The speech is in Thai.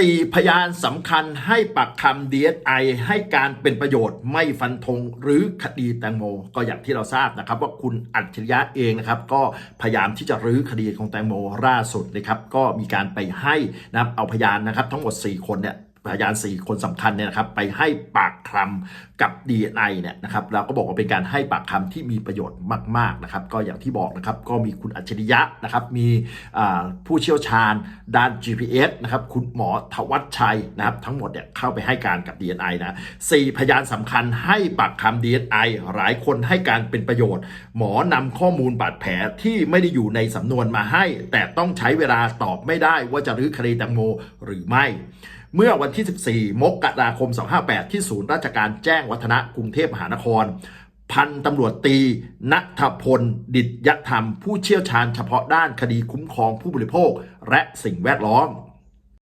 4พยานสำคัญให้ปากคำ DSI ให้การเป็นประโยชน์ไม่ฟันธงหรือคดีแตงโม ก็อย่างที่เราทราบนะครับ ว่าคุณอัจฉริยะเองนะครับ ก็พยายามที่จะรื้อคดีของแตงโมล่าสุดนะครับ ก็มีการไปให้นะครับเอาพยานนะครับ ทั้งหมด 4 คนเนี่ย พยาน4คนสำคัญเนี่ยนะครับไปให้ปากคำกับ DNI เนี่ยนะครับแล้วก็บอกว่าเป็นการให้ปากคำที่มีประโยชน์มากๆนะครับก็อย่างที่บอกนะครับก็มีคุณอัจฉริยะนะครับมีผู้เชี่ยวชาญด้าน GPS นะครับคุณหมอทวัชชัยนะครับทั้งหมดเนี่ยเข้าไปให้การกับ DNI นะสี่พยานสำคัญให้ปากคำ DNI หลายคนให้การเป็นประโยชน์ หมอนำข้อมูลบาดแผลที่ไม่ได้อยู่ในสำนวนมาให้ แต่ต้องใช้เวลาตอบไม่ได้ว่าจะรื้อคดีแตงโมหรือไม่ เมื่อวันที่ 14 มกราคม 258 ที่ศูนย์ราชการแจ้งวัฒนะกรุงเทพมหานคร พันตำรวจตีนัทพล ดิตยธรรม ผู้เชี่ยวชาญเฉพาะด้านคดีคุ้มครองผู้บริโภค และสิ่งแวดล้อม